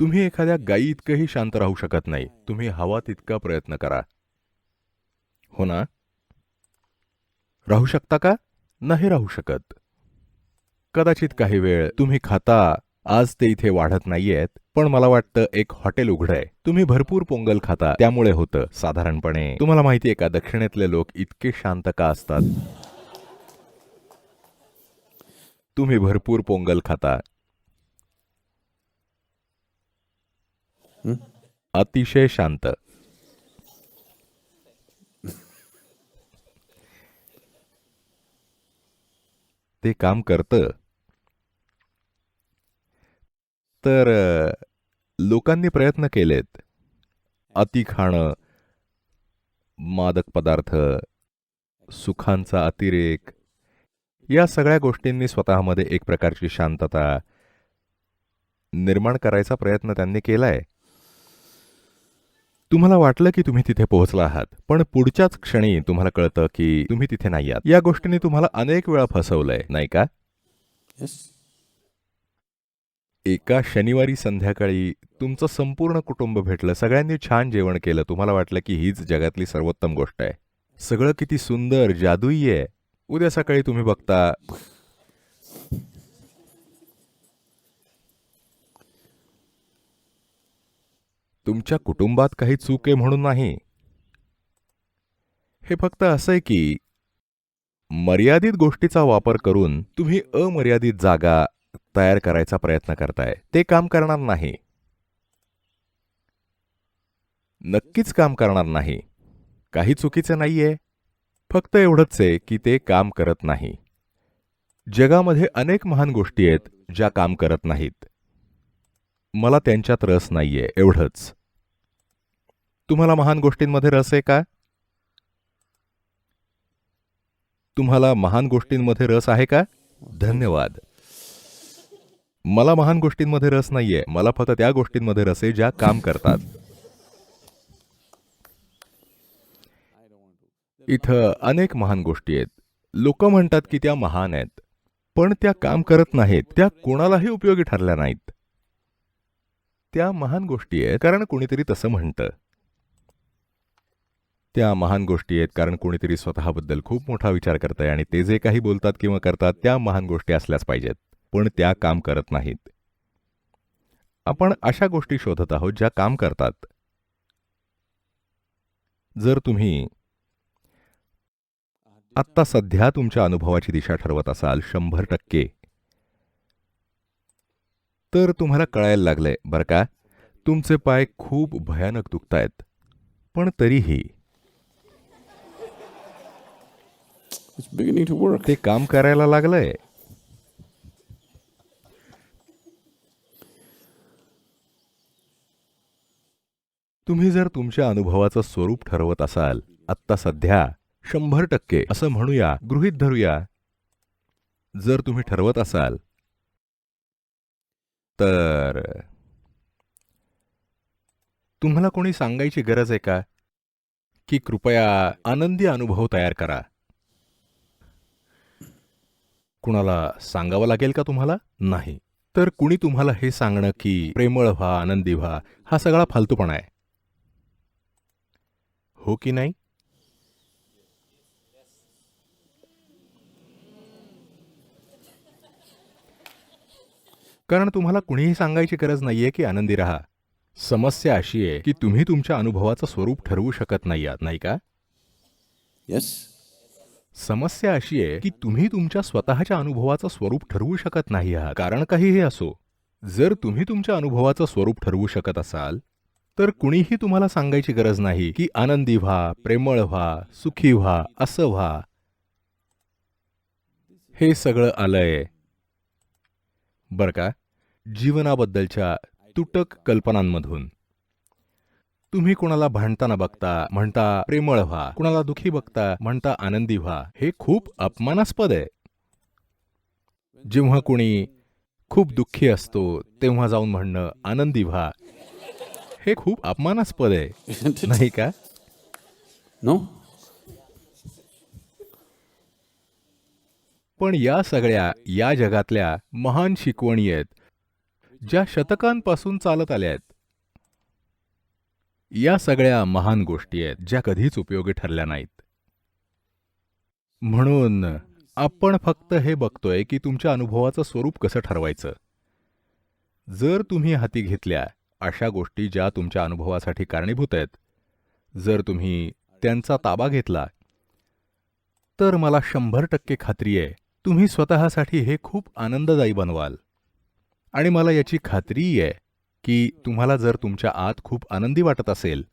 तुम्ही एखाद्या गायी इतकंही शांत राहू शकत नाही. तुम्ही हवा तितका प्रयत्न करा. हो ना? राहू शकता का? नाही राहू शकत. कदाचित काही वेळ तुम्ही खाता. आज ते इथे वाढत नाहीयेत पण मला वाटतं एक हॉटेल उघडंय तुम्ही भरपूर पोंगल खाता. त्यामुळे होतं साधारणपणे. तुम्हाला माहितीये का दक्षिणेतले लोक इतके शांत का असतात? तुम्ही भरपूर पोंगल खाता. अतिशय शांत. ते काम करतं. तर लोकांनी प्रयत्न केलेत. अति खाणं मादक पदार्थ सुखांचा अतिरेक या सगळ्या गोष्टींनी स्वतःमध्ये एक प्रकारची शांतता निर्माण करायचा प्रयत्न त्यांनी केलाय. तुम्हाला वाटलं की तुम्ही तिथे पोहोचला आहात पण पुढच्याच क्षणी तुम्हाला कळतं की तुम्ही तिथे नाही आहात. या गोष्टीने तुम्हाला अनेक वेळा फसवलंय नाही का? Yes. एका शनिवारी संध्याकाळी तुमचं संपूर्ण कुटुंब भेटलं सगळ्यांनी छान जेवण केलं तुम्हाला वाटलं की हीच जगातली सर्वोत्तम गोष्ट आहे. सगळं किती सुंदर जादुई आहे. उद्या सकाळी तुम्ही बघता तुमच्या कुटुंबात काही चूक आहे म्हणून नाही. हे फक्त असं आहे की मर्यादित गोष्टीचा वापर करून तुम्ही अमर्यादित जागा तयार करायचा प्रयत्न करताय. ते काम करणार नाही. नक्कीच काम करणार नाही. काही चुकीचं नाहीये. फक्त एवढंच आहे की ते काम करत नाही. जगामध्ये अनेक महान गोष्टी आहेत ज्या काम करत नाहीत. मला त्यांच्यात रस नाहीये एवढंच. तुम्हाला महान गोष्टींमध्ये रस आहे का? तुम्हाला महान गोष्टींमध्ये रस आहे का? धन्यवाद. मला महान गोष्टींमध्ये रस नाहीये. मला फक्त त्या गोष्टींमध्ये रस आहे ज्या काम करतात. इथं अनेक महान गोष्टी आहेत. लोक म्हणतात की त्या महान आहेत. पण त्या काम करत नाहीत. त्या कोणालाही उपयोगी ठरल्या नाहीत. त्या महान गोष्टी आहेत. कारण कोणीतरी तसं म्हणतं. त्या महान गोष्टी आहेत. कारण कोणीतरी स्वतःबद्दल खूप मोठा विचार करतंय आणि ते जे काही बोलतात किंवा करतात त्या महान गोष्टी असल्याच पाहिजेत. पण त्या काम करत नाहीत. आपण अशा गोष्टी शोधत आहोत ज्या काम करतात. जर तुम्ही आत्ता सध्या तुमच्या अनुभवाची दिशा ठरवत असाल शंभर टक्के. तर तुम्हाला कळायला लागलंय बरं का? तुमचे पाय खूप भयानक दुखतायत. पण तरीही beginning to work. ते काम करायला लागलंय. तुम्ही जर तुमच्या अनुभवाचं स्वरूप ठरवत असाल आत्ता सध्या शंभर टक्के असं म्हणूया गृहीत धरूया. जर तुम्ही ठरवत असाल तर तुम्हाला कोणी सांगायची गरज आहे का? की कृपया आनंदी अनुभव तयार करा. कुणाला सांगावं लागेल का तुम्हाला? नाही. तर कुणी तुम्हाला हे सांगणं की प्रेमळ व्हा आनंदी व्हा हा सगळा फालतूपणा आहे. हो की नाही? कारण तुम्हाला कुणीही सांगायची गरज नाहीये की आनंदी राहा. समस्या अशी आहे की तुम्ही तुमच्या अनुभवाचं स्वरूप ठरवू शकत नाही आहात नाही का? Yes. समस्या अशी आहे की तुम्ही तुमच्या स्वतःच्या अनुभवाचं स्वरूप ठरवू शकत नाही आहात. कारण काहीही असो. जर तुम्ही तुमच्या अनुभवाचं स्वरूप ठरवू शकत असाल तर कुणीही तुम्हाला सांगायची गरज नाही की आनंदी व्हा प्रेमळ व्हा सुखी व्हा असं व्हा. हे सगळं आलंय. बरं का? जीवनाबद्दलच्या तुटक कल्पनांमधून. तुम्ही कोणाला भांडताना बघता म्हणता प्रेमळ व्हा. कुणाला दुखी बघता म्हणता आनंदी व्हा. हे खूप अपमानास्पद आहे. जेव्हा कोणी खूप दुःखी असतो तेव्हा जाऊन म्हणणं आनंदी व्हा. हे खूप अपमानास्पद आहे? नाही का? No? पण या सगळ्या या जगातल्या महान शिकवणी आहेत ज्या शतकांपासून चालत आल्या आहेत. या सगळ्या महान गोष्टी आहेत ज्या कधीच उपयोगी ठरल्या नाहीत. म्हणून आपण फक्त हे बघतोय की तुमच्या अनुभवाचं स्वरूप कसं ठरवायचं. जर तुम्ही हाती घेतल्या अशा गोष्टी ज्या तुमच्या अनुभवासाठी कारणीभूत आहेत जर तुम्ही त्यांचा ताबा घेतला तर मला शंभर टक्के खात्री आहे तुम्ही स्वतःसाठी हे खूप आनंददायी बनवाल. आणि मला याची खात्रीही आहे की तुम्हाला जर तुमच्या आत खूप आनंदी वाटत असेल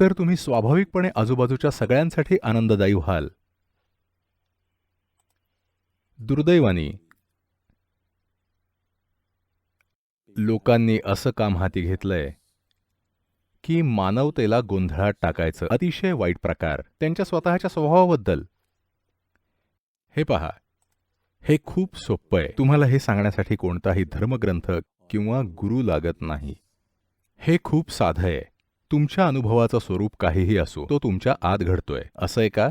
तर तुम्ही स्वाभाविकपणे आजूबाजूच्या सगळ्यांसाठी आनंददायी व्हाल. दुर्दैवानी. लोकांनी असं काम हाती घेतलंय की मानवतेला गोंधळात टाकायचं अतिशय वाईट प्रकार त्यांच्या स्वतःच्या स्वभावाबद्दल. हे पहा हे खूप सोपं आहे. तुम्हाला हे सांगण्यासाठी कोणताही धर्मग्रंथ किंवा गुरु लागत नाही. हे खूप साधं आहे. तुमच्या अनुभवाचं स्वरूप काहीही असो तो तुमच्या आत घडतोय. असं आहे का?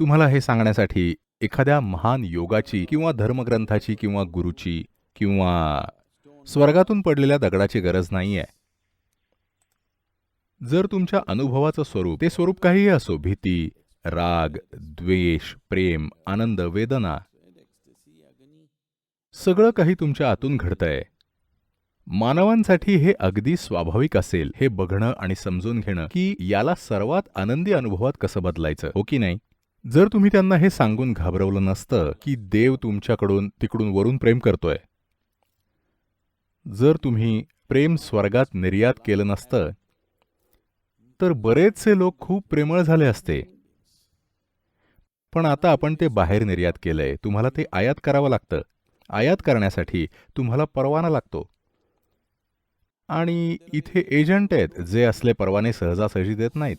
तुम्हाला हे सांगण्यासाठी एखाद्या महान योगाची किंवा धर्मग्रंथाची किंवा गुरुची किंवा स्वर्गातून पडलेल्या दगडाची गरज नाहीये. जर तुमच्या अनुभवाचं स्वरूप ते स्वरूप काहीही असो भीती राग द्वेष प्रेम आनंद वेदना सगळं काही तुमच्या आतून घडतंय. मानवांसाठी हे अगदी स्वाभाविक असेल हे बघणं आणि समजून घेणं की याला सर्वात आनंदी अनुभवात कसं बदलायचं हो की नाही? जर तुम्ही त्यांना हे सांगून घाबरवलं नसतं की देव तुमच्याकडून तिकडून वरून प्रेम करतोय. जर तुम्ही प्रेम स्वर्गात निर्यात केलं नसतं तर बरेचसे लोक खूप प्रेमळ झाले असते. पण आता आपण ते बाहेर निर्यात केलंय तुम्हाला ते आयात करावं लागतं. आयात करण्यासाठी तुम्हाला परवाना लागतो. आणि इथे एजंट आहेत जे असले परवाने सहजासहजी देत नाहीत.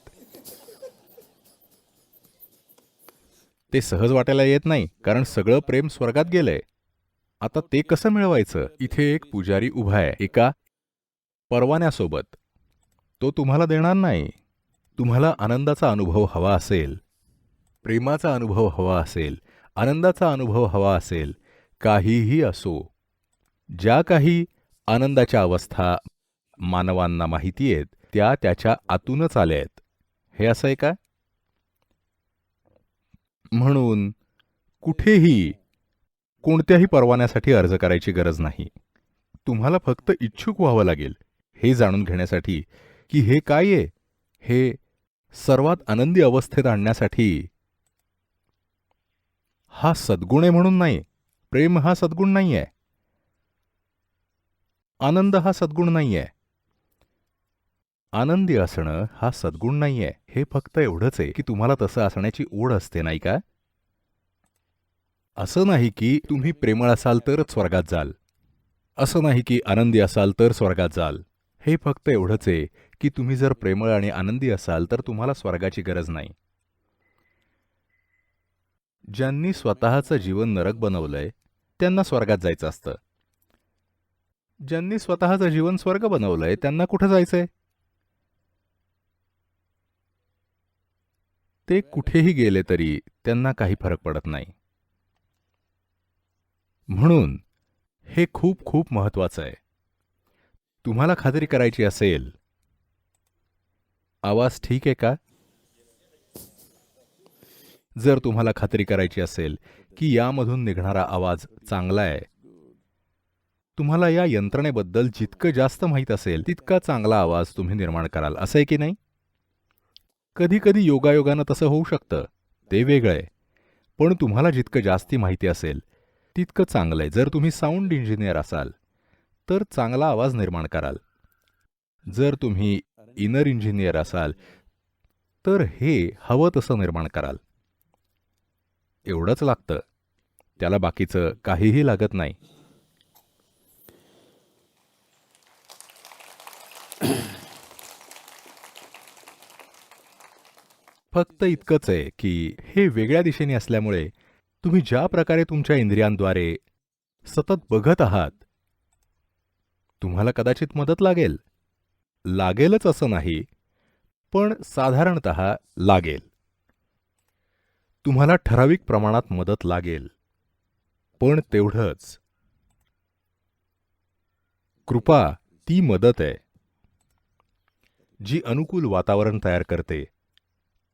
ते सहज वाटायला येत नाही कारण सगळं प्रेम स्वर्गात गेलंय. आता ते कसं मिळवायचं? इथे एक पुजारी उभा आहे एका परवान्यासोबत. तो तुम्हाला देणार नाही. तुम्हाला आनंदाचा अनुभव हवा असेल. प्रेमाचा अनुभव हवा असेल. आनंदाचा अनुभव हवा असेल. काहीही असो ज्या काही आनंदाच्या अवस्था मानवांना माहिती आहेत त्या त्याच्या आतूनच आल्या आहेत. हे असं आहे का? म्हणून कुठेही कोणत्याही परवान्यासाठी अर्ज करायची गरज नाही. तुम्हाला फक्त इच्छुक व्हावं लागेल हे जाणून घेण्यासाठी की हे काय आहे? हे सर्वात आनंदी अवस्थेत आणण्यासाठी हा सद्गुण आहे म्हणून नाही. प्रेम हा सद्गुण नाही आहे आनंद हा सद्गुण नाही आहे आनंदी असणं हा सद्गुण नाही आहे हे फक्त एवढंच आहे की तुम्हाला तसं असण्याची ओढ असते नाही का? असं नाही की तुम्ही प्रेमळ असाल तरच स्वर्गात जाल. असं नाही की आनंदी असाल तर स्वर्गात जाल. हे फक्त एवढंच आहे की तुम्ही जर प्रेमळ आणि आनंदी असाल तर तुम्हाला स्वर्गाची गरज नाही. ज्यांनी स्वतःचं जीवन नरक बनवलंय त्यांना स्वर्गात जायचं असतं. ज्यांनी स्वतःचं जीवन स्वर्ग बनवलंय त्यांना कुठं जायचंय? ते कुठेही गेले तरी त्यांना काही फरक पडत नाही. म्हणून हे खूप खूप महत्वाचं आहे. तुम्हाला खात्री करायची असेल आवाज ठीक आहे का? जर तुम्हाला खात्री करायची असेल की यामधून निघणारा आवाज चांगला आहे. तुम्हाला या यंत्रणेबद्दल जितकं जास्त माहीत असेल तितका चांगला आवाज तुम्ही निर्माण कराल. असं आहे की नाही? कधी कधी योगायोगानं तसं होऊ शकतं. ते वेगळं आहे. पण तुम्हाला जितकं जास्ती माहिती असेल तितकं चांगलं आहे. जर तुम्ही साऊंड इंजिनियर असाल तर चांगला आवाज निर्माण कराल. जर तुम्ही इनर इंजिनियर असाल तर हे हवं तसं निर्माण कराल. एवढंच लागतं. त्याला बाकीचं काहीही लागत नाही. फक्त इतकंच आहे की हे वेगळ्या दिशेने असल्यामुळे तुम्ही ज्या प्रकारे तुमच्या इंद्रियांद्वारे सतत बघत आहात तुम्हाला कदाचित मदत लागेल. लागेलच असं नाही पण साधारणत लागेल. तुम्हाला ठराविक प्रमाणात मदत लागेल. पण तेवढंच. कृपा ती मदत आहे. जी अनुकूल वातावरण तयार करते.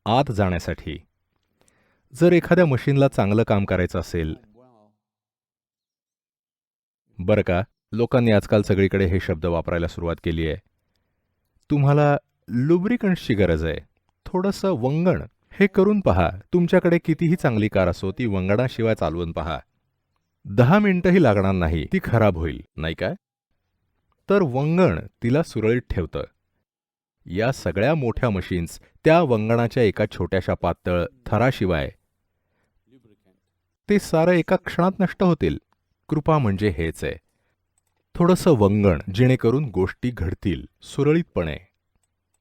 आत जाण्यासाठी. जर एखाद्या मशीनला चांगलं काम करायचं असेल. बरं का लोकांनी आजकाल सगळीकडे हे शब्द वापरायला सुरुवात केली आहे. तुम्हाला लुब्रिकंट्सची गरज आहे. थोडंसं वंगण. हे करून पहा तुमच्याकडे कितीही चांगली कार असो ती वंगणाशिवाय चालवून पहा. दहा मिनिटंही लागणार नाही ती खराब होईल नाही काय तर वंगण तिला सुरळीत ठेवतं. या सगळ्या मोठ्या मशीन्स त्या वंगणाच्या एका छोट्याशा पातळ थराशिवाय ते सारं एका क्षणात नष्ट होतील. कृपा म्हणजे हेच आहे. थोडंसं वंगण जेणेकरून गोष्टी घडतील सुरळीतपणे.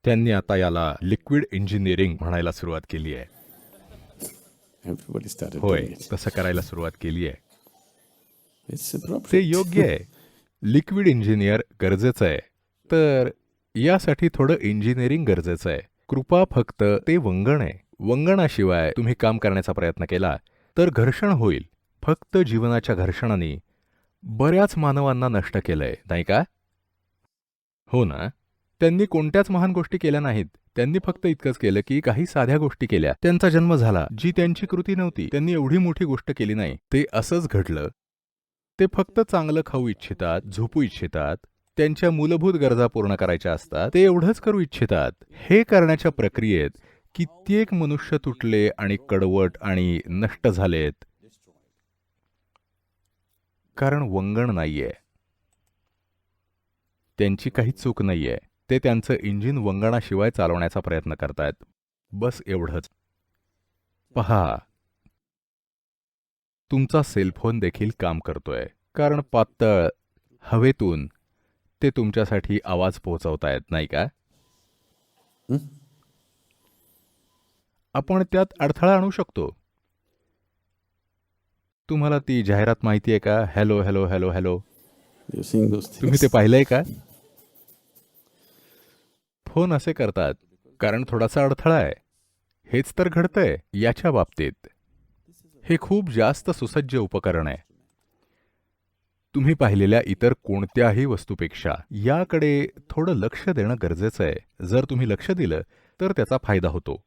त्यांनी आता याला लिक्विड इंजिनिअरिंग म्हणायला सुरुवात केली आहे. होय. तसं करायला सुरुवात केली आहे. ते योग्य आहे. लिक्विड इंजिनियर गरजेचं आहे. तर यासाठी थोडं इंजिनिअरिंग गरजेचं आहे. कृपा फक्त ते वंगण आहे. वंगणाशिवाय तुम्ही काम करण्याचा प्रयत्न केला तर घर्षण होईल. फक्त जीवनाच्या घर्षणाने बऱ्याच मानवांना नष्ट केलंय नाही का? हो ना? त्यांनी कोणत्याच महान गोष्टी केल्या नाहीत. त्यांनी फक्त इतकंच केलं की काही साध्या गोष्टी केल्या. त्यांचा जन्म झाला. जी त्यांची कृती नव्हती त्यांनी एवढी मोठी गोष्ट केली नाही. ते असंच घडलं. ते फक्त चांगलं खाऊ इच्छितात झोपू इच्छितात त्यांच्या मूलभूत गरजा पूर्ण करायच्या असतात. ते एवढंच करू इच्छितात. हे करण्याच्या प्रक्रियेत कित्येक मनुष्य तुटले आणि कडवट आणि नष्ट झालेत. कारण वंगण नाहीये. त्यांची काही चूक नाहीये. ते त्यांचं इंजिन वंगणाशिवाय चालवण्याचा प्रयत्न करतायत. बस एवढंच. पहा. तुमचा सेलफोन देखील काम करतोय. कारण पातळ हवेतून ते तुमच्यासाठी आवाज पोहोचवतायत नाही का? आपण त्यात अडथळा आणू शकतो. तुम्हाला ती जाहिरात माहिती आहे का? Hello hello hello hello. तुम्ही ते पाहिलंय का? फोन असे करतात कारण थोडासा अडथळा आहे. हेच तर घडतंय याच्या बाबतीत. हे खूप जास्त सुसज्ज उपकरण आहे. तुम्ही पाहिलेल्या इतर कोणत्याही वस्तूपेक्षा याकडे थोडं लक्ष देणं गरजेचं आहे. जर तुम्ही लक्ष दिलं तर त्याचा फायदा होतो.